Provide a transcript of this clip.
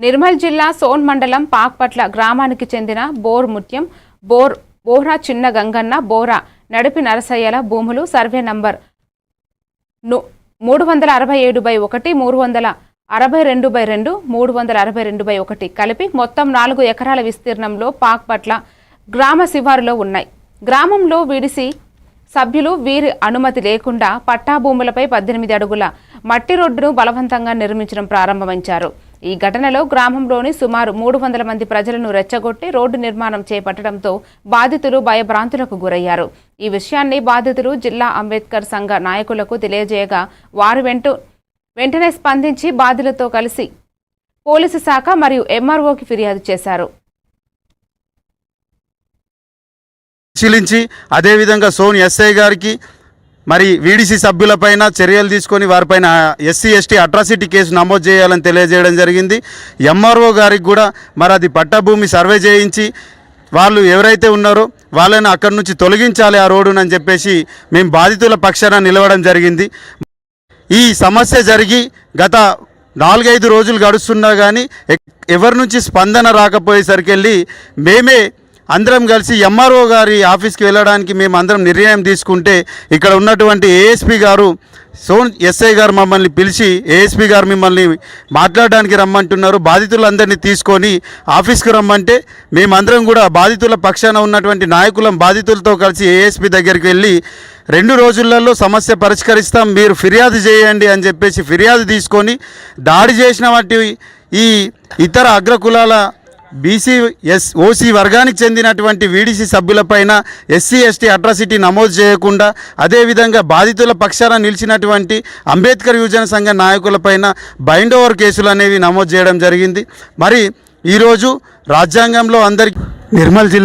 నిర్మల్ జిల్లా సోన్ మండలం పాక్పట్ల గ్రామానికి చెందిన బోర్ ముత్యం బోర్ బోహ్రా చిన్న గంగన్న బోరా నడిపి నరసయ్యల భూములు సర్వే నంబర్ మూడు వందల అరవై ఏడు బై ఒకటి మూడు వందల అరవై రెండు బై రెండు మూడు వందల అరవై రెండు బై ఒకటి కలిపి మొత్తం నాలుగు ఎకరాల విస్తీర్ణంలో పాక్పట్ల గ్రామ శివారులో ఉన్నాయి. గ్రామంలో విడిసి సభ్యులు వీరి అనుమతి లేకుండా పట్టా భూములపై పద్దెనిమిది అడుగుల మట్టి రోడ్డును బలవంతంగా నిర్మించడం ప్రారంభించారు ఈ ఘటనలో గ్రామంలోని సుమారు మూడు వందల మంది ప్రజలను రెచ్చగొట్టి రోడ్డు నిర్మాణం చేపట్టడంతో బాధితులు భయభ్రాంతులకు గురయ్యారు. ఈ విషయాన్ని బాధితులు జిల్లా అంబేద్కర్ సంఘ నాయకులకు తెలియజేయగా వారు వెంట వెంటనే స్పందించి బాధితులతో కలిసి పోలీసు శాఖ మరియు ఎంఆర్ఓకి ఫిర్యాదు చేశారు. పరిశీలించి అదేవిధంగా సోన్ ఎస్ఐ గారికి మరి వీడీసీ సభ్యులపైన చర్యలు తీసుకొని వారిపైన ఎస్సీ ఎస్టీ అట్రాసిటీ కేసు నమోదు చేయాలని తెలియజేయడం జరిగింది. ఎంఆర్ఓ గారికి కూడా మరి అది పట్టభూమి సర్వే చేయించి వాళ్ళు ఎవరైతే ఉన్నారో వాళ్ళని అక్కడి నుంచి తొలగించాలి ఆ రోడ్డునని చెప్పేసి మేము బాధితుల పక్షాన నిలవడం జరిగింది. ఈ సమస్య జరిగి గత నాలుగైదు రోజులు గడుస్తున్నా కానీ ఎక్- ఎవరి నుంచి స్పందన రాకపోయేసరికి వెళ్ళి మేమే అందరం కలిసి ఎంఆర్ఓ గారి ఆఫీస్కి వెళ్ళడానికి మేము అందరం నిర్ణయం తీసుకుంటే ఇక్కడ ఉన్నటువంటి ఏఎస్పి గారు సోన్ ఎస్ఐ గారు మమ్మల్ని పిలిచి ఏఎస్పి గారు మిమ్మల్ని మాట్లాడడానికి రమ్మంటున్నారు. బాధితులందరినీ తీసుకొని ఆఫీస్కి రమ్మంటే మేమందరం కూడా బాధితుల పక్షాన ఉన్నటువంటి నాయకులం బాధితులతో కలిసి ఏఎస్పి దగ్గరికి వెళ్ళి రెండు రోజులలో సమస్య పరిష్కరిస్తాం మీరు ఫిర్యాదు చేయండి అని చెప్పేసి ఫిర్యాదు తీసుకొని దాడి చేసిన వాటి ఈ ఇతర అగ్రకులాల బీసీ ఎస్ ఓసీ వర్గానికి చెందినటువంటి వీడీసీ సభ్యులపైన ఎస్సీ ఎస్టీ అట్రాసిటీ నమోదు చేయకుండా అదేవిధంగా బాధితుల పక్షాన నిలిచినటువంటి అంబేద్కర్ యువజన సంఘ నాయకులపైన బైండ్ ఓవర్ కేసులు అనేవి నమోదు చేయడం జరిగింది. మరి ఈరోజు రాజ్యాంగంలో అందరికీ నిర్మల్ జిల్లా